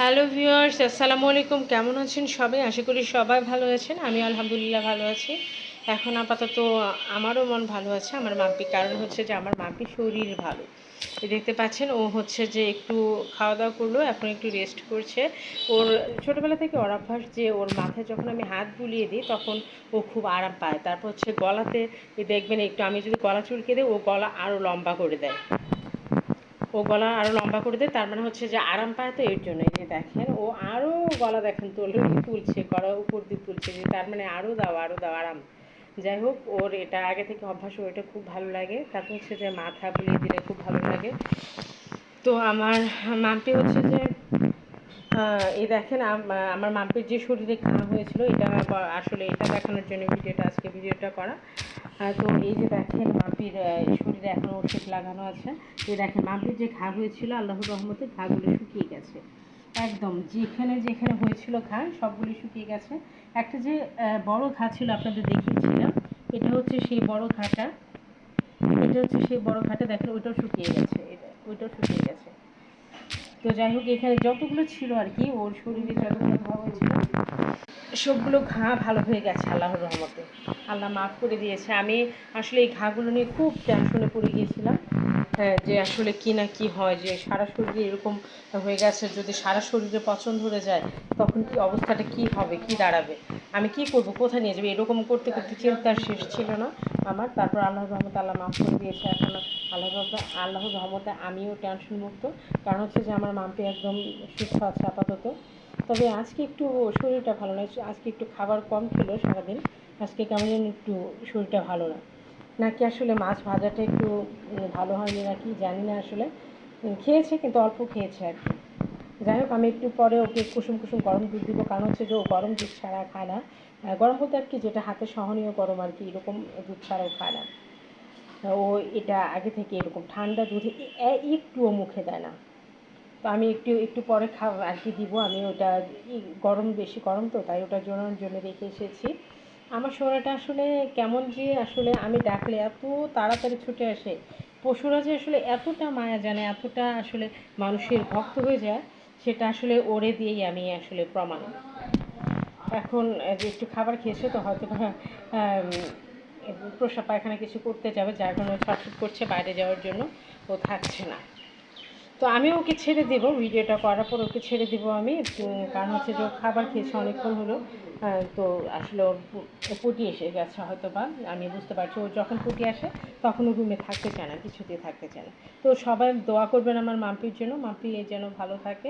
Hello viewers, আসসালামু আলাইকুম। কেমন আছেন সবাই? আশা করি সবাই ভালো আছেন। আমি আলহামদুলিল্লাহ ভালো আছি। এখন আপাতত আমারও মন ভালো আছে। আমার মাপি কারণ হচ্ছে যে আমার মাপি শরীর ভালো। দেখতে পাচ্ছেন, ও হচ্ছে যে একটু খাওয়া দাওয়া করল, এখন একটু রেস্ট করছে। ওর ছোটোবেলা থেকে ওর অভ্যাস যে ওর মাথায় যখন আমি হাত বুলিয়ে দিই, তখন ও খুব আরাম পায়। তারপর হচ্ছে গলাতে দেখবেন একটু আমি যদি গলা চুলকে দিই, ও গলা আরও লম্বা করে দেয়। ও গলা আরও লম্বা করে দেয়, তার মানে হচ্ছে যে আরাম পায় তো এর জন্য যে দেখেন, ও আরও গলা দেখেন তুল তুলছে, গলা উপর দিয়ে তুলছে, যে তার মানে আরও দাও আরও দাও, আরাম। যাই হোক, ওর এটা আগে থেকে অভ্যাস ওর এটা খুব ভালো লাগে। তারপর হচ্ছে যে মাথা বুলিয়ে দিলে খুব ভালো লাগে। তো আমার মাম্পি হচ্ছে যে এই দেখেন, আম- আমার মাম্পির যে শরীরে ঘা হয়েছিল, এটা আসলে এটা দেখানোর জন্য ভিডিওটা, আজকে ভিডিওটা করা। তো এই যে দেখেন মাম্পির আহ, শরীরে এখনও ওষুধ লাগানো আছে। এই দেখেন মাম্পির যে ঘা হয়েছিল আল্লাহর রহমতে ঘাগুলো শুকিয়ে গেছে। একদম যেখানে যেখানে হয়েছিল ঘা সবগুলি শুকিয়ে গেছে। একটা যে বড় ঘা ছিল আপনাদের দেখিয়েছিলাম এটা হচ্ছে সেই বড় ঘাটা। এটা হচ্ছে সেই বড় ঘাটা দেখেন ওইটাও শুকিয়ে গেছে। এটা ওইটাও শুকিয়ে গেছে। তো যাই হোক এখানে যতগুলো ছিল আর কি ওর শরীরে যতগুলো ঘা হয়েছিল সবগুলো ঘা ভালো হয়ে গেছে আল্লাহর রহমতে। আল্লাহ মাফ করে দিয়েছে। আমি আসলে এই ঘাগুলো নিয়ে খুব টেনশনে পড়ে গিয়েছিলাম হ্যাঁ, যে আসলে কি না কি হয় যে সারা শরীরে এরকম হয়ে গেছে যদি সারা শরীরে পচন ধরে যায় তখন কি অবস্থাটা কি হবে কি দাঁড়াবে? আমি কি করব কোথায় নিয়ে যাব? এরকম করতে করতে চিন্তার শেষ ছিল না আমার। তারপর আল্লাহর রহমতে আল্লাহ মাফ করে দিয়েছে। এখন আল্লাহ আল্লাহর রহমতে আমিও টেনশন মুক্ত কারণ হচ্ছে যে আমার মাম্পি একদম সুস্থ আছে আপাতত। তবে আজকে একটু শরীরটা ভালো নয়। আজকে একটু খাবার কম খেলো সারাদিন। আজকে কেমন যেন একটু শরীরটা ভালো না। নাকি আসলে মাছ ভাজাটা একটু ভালো হয়নি নাকি জানি না আসলে। খেয়েছে কিন্তু অল্প খেয়েছে আর কি। যাই হোক, আমি একটু পরে ওকে কুসুম কুসুম গরম দুধ দিব। কারণ হচ্ছে যে ও গরম দুধ ছাড়া খায় না। গরম বলতে আর কি যেটা হাতে সহনীয় গরম আর কি, এরকম দুধ ছাড়াও খায় না। ও এটা আগে থেকে এরকম ঠান্ডা দুধে একটুও মুখে দেয় না। আমি একটু একটু পরে খাব আর কি দিব, আমি ওটা গরম, বেশি গরম তো, তাই ওটা জোড়ানোর জন্য রেখে এসেছি। আমার সোনাটা আসলে কেমন যে আসলে আমি ডাকলে এত তাড়াতাড়ি ছুটে আসে। পশুরা যে আসলে এতটা মায়া জানে, এতটা আসলে মানুষের ভক্ত হয়ে যায়, সেটা আসলে ওরে দিয়েই আমি আসলে প্রমাণ। এখন যে একটু খাবার খেয়েছে তো, হয়তো প্রসাব পায়খানা কিছু করতে যাবে, যার কারণে ছটফট করছে, বাইরে যাওয়ার জন্য ও থাকছে না। তো আমি ওকে ছেড়ে দেব, ভিডিওটা করার পর ওকে ছেড়ে দেব আমি। কারণ হচ্ছে যে খাবার খেয়েছে অনেকক্ষণ হলো। তো আসলে ওর পুটি এসে গেছে হয়তো বা আমি বুঝতে পারছি। ও যখন পুটি আসে, তখন ও রুমে থাকতে চায় না কিছুতে থাকতে চায় না। তো সবাই দোয়া করবেন আমার মাম্পির জন্য। মাম্পি যেন ভালো থাকে।